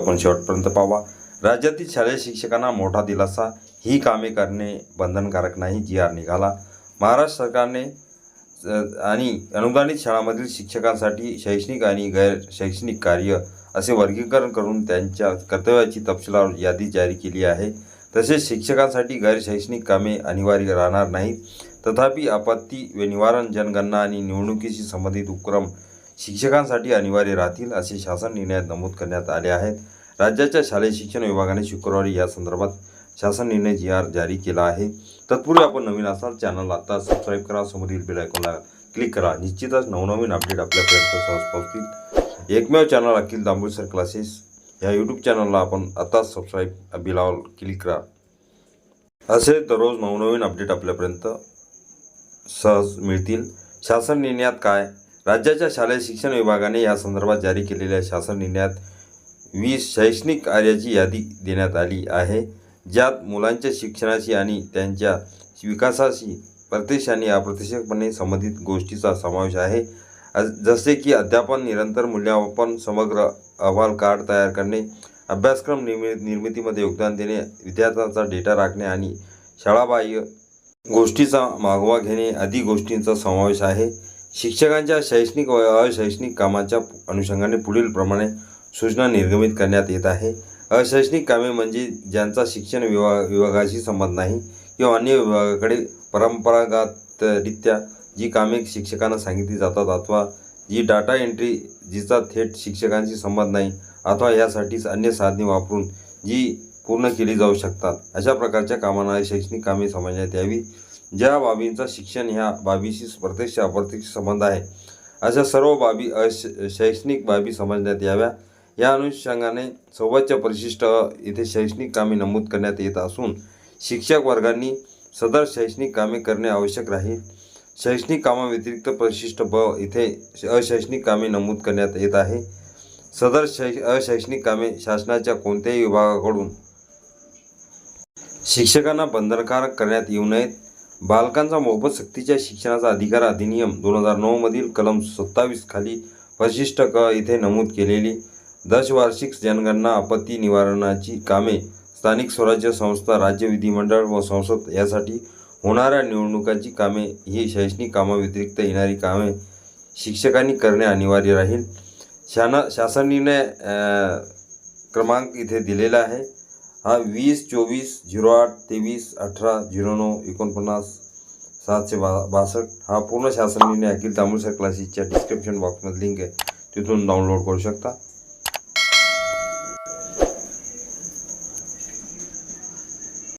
आपण शेवटपर्यंत पाहावा राज्यातील शालेय शिक्षकांना मोठा दिलासा. ही कामे करणे बंधनकारक नाही जी आर निघाला. महाराष्ट्र सरकारने आणि अनुदानित शाळांमधील शिक्षकांसाठी शैक्षणिक आणि गैर शैक्षणिक कार्य असे वर्गीकरण करून त्यांच्या कर्तव्याची तपशीलवार यादी जारी केली आहे. तसेच शिक्षकांसाठी गैरशैक्षणिक कामे अनिवार्य राहणार नाहीत. तथापि आपत्ती व निवारण जनगणना आणि निवडणुकीशी संबंधित उपक्रम शिक्षकांसाठी अनिवार्य राहतील असे शासन निर्णयात नमूद करण्यात आले आहेत. राज्याच्या शालेय शिक्षण विभागाने शुक्रवारी या संदर्भात शासन निर्णय जी आर जारी केला आहे. तत्पूर्वी आपण नवीन असाल चॅनल आता सबस्क्राईब करा समोरील बेल आयकॉनला क्लिक करा. निश्चितच नवनवीन अपडेट आपल्यापर्यंत सहज पोहोचतील. एकमेव चॅनल अखिल दांबुळसर क्लासेस या यूट्यूब चॅनलला आपण आताच सबस्क्राईब बिलावर क्लिक करा. असे दररोज नवनवीन अपडेट आपल्यापर्यंत सहज मिळतील. शासन निर्णयात काय? राज्याच्या शालेय शिक्षण विभागाने या संदर्भात जारी केलेल्या शासन निर्णयात वीस शैक्षणिक कार्याची यादी देण्यात आली आहे ज्यात मुलांच्या शिक्षणाशी आणि त्यांच्या विकासाशी प्रत्यक्ष आणि अप्रत्यक्षपणे संबंधित गोष्टीचा समावेश आहे. जसे की अध्यापन निरंतर मूल्यमापन समग्र अहवाल कार्ड तयार करणे अभ्यासक्रम निर्मि निर्मितीमध्ये योगदान देणे विद्यार्थ्यांचा डेटा राखणे आणि शाळाबाह्य गोष्टीचा मागोवा घेणे आदी गोष्टींचा समावेश आहे. शिक्षकांच्या शैक्षणिक व अशैक्षणिक कामाच्या अनुषंगाने पुढील प्रमाणे सूचना निर्गमित करण्यात येत आहे. अशैक्षणिक कामे म्हणजे ज्यांचा शिक्षण विभाग विभागाशी संबंध नाही किंवा अन्य विभागाकडे परंपरागतरित्या जी कामे शिक्षकांना सांगितली जातात अथवा जी डाटा एंट्री जिचा थेट शिक्षकांशी संबंध नाही अथवा यासाठीच अन्य साधने वापरून जी पूर्ण केली जाऊ शकतात. अशा प्रकारच्या कामांना शैक्षणिक कामे समजण्यात यावी. ज्या बाबींचा शिक्षण ह्या बाबीशी प्रत्यक्ष अप्रत्यक्ष संबंध आहे अशा सर्व बाबी अश शैक्षणिक बाबी समजण्यात याव्या. या अनुषंगाने सोबतच्या परिशिष्ट इथे शैक्षणिक कामे नमूद करण्यात येत असून शिक्षक वर्गांनी सदर शैक्षणिक कामे करणे आवश्यक राहील. शैक्षणिक कामाव्यतिरिक्त परिशिष्ट ब इथे अशैक्षणिक कामे नमूद करण्यात येत आहे. सदर शै अशैक्षणिक कामे शासनाच्या कोणत्याही विभागाकडून शिक्षकांना बंधनकारक करण्यात येऊ नयेत. बालकांचा मोफत सक्तीच्या शिक्षणाचा अधिकार अधिनियम दोन हजार नऊमधील कलम सत्तावीस खाली वशिष्ठ क इथे नमूद केलेली. दशवार्षिक जनगणना आपत्ती निवारणाची कामे स्थानिक स्वराज्य संस्था राज्य विधिमंडळ व संसद यासाठी होणाऱ्या निवडणुकांची कामे ही शैक्षणिक कामाव्यतिरिक्त येणारी कामे शिक्षकांनी करणे अनिवार्य राहील. शाना शासन निर्णय क्रमांक इथे दिलेला आहे. हा वीस चोवीस झिरो आठ तेवीस अठरा झिरो नऊ एकोणपन्नास सातशे बा बासष्ट हा पूर्ण शासन निर्णय अखिल तामुळसर क्लासेसच्या डिस्क्रिप्शन बॉक्समध्ये लिंक आहे. तिथून डाउनलोड करू शकता.